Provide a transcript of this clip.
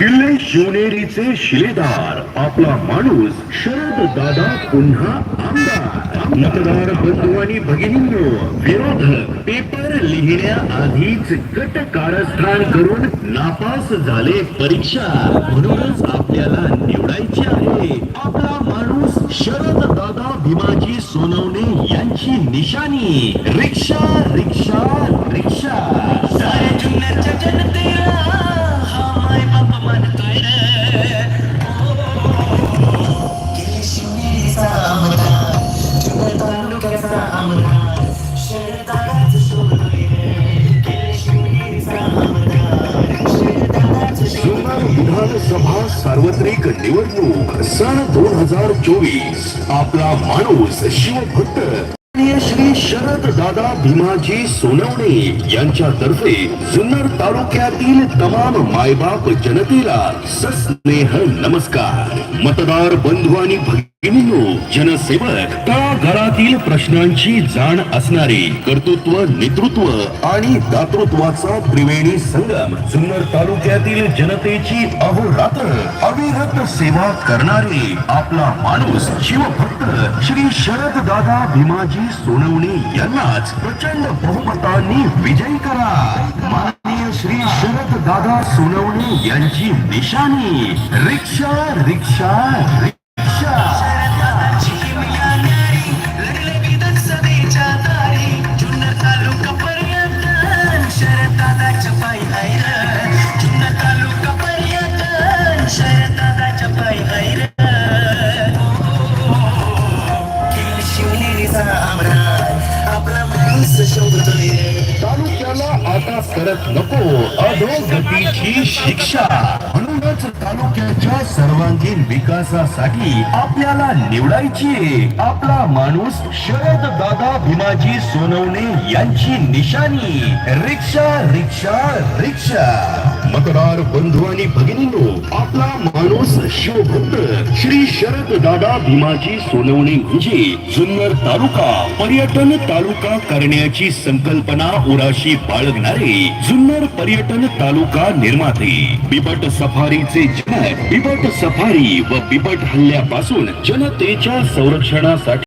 किल्ले शिवनेरीचे शिलेदार आपला माणूस शरद दादा पुन्हा आमदार. मतदार बंधू आणि भगिनींनो विरोधक पेपर लिहिण्याआधीच कट कारस्थान करून नापास झाले परीक्षा. म्हणूनच आपल्याला निवडायचे आहे. आपला माणूस शरद दादा भीमाजी सोनवणे यांची निशाणी. रिक्षा रिक्षा रिक्षा. तालुक्याचा आमदार शरदादाच विधानसभा सार्वत्रिक निवडणूक सन दोन हजार चोवीस. आपला माणूस शिवभक्त श्री शरद दादा भीमाजी सोनवणे यांच्यातर्फे जुन्नर तालुक्यातील तमाम मायबाप जनतेला सस्नेह नमस्कार. मतदार बंधू आणि भगिनींनो जनसेवक तळागाळातील प्रश्नांची जाण असणारे कर्तृत्व नेतृत्व आणि दातृत्वाचा त्रिवेणी संगम जुन्नर तालुक्यातील जनतेची अहोरात्र अविरत सेवा करणारे आपला माणूस शिवभक्त शरद दादा भीमाजी सोनवणे यांनाच प्रचंड बहुमतांनी विजयी करा. माननीय श्री शरद दादा सोनवणे यांची निशाणी. रिक्षा रिक्षा रिक्षा. तालुका आमदार तालुक्याला आता करत नको. अधोगतीची शिक्षा. म्हणूनच तालुक्याच्या सर्वांगीण विकासासाठी आपल्याला निवडायची आपला माणूस शरद दादा भीमाजी सोनवणे यांची निशाणी. रिक्षा रिक्षा रिक्षा. मतदार बंधू आणि भगिनींनो आपला माणूस शिवभक्त. श्री शरद दादा भीमाजी सोनवणे म्हणजे जुन्नर तालुका पर्यटन तालुका करण्याची संकल्पना उराशी बाळगणारे जुन्नर पर्यटन तालुका निर्माते. बिबट सफारीचे जनक बिबट सफारी व बिबट हल्ल्यापासून जनतेच्या संरक्षणासाठी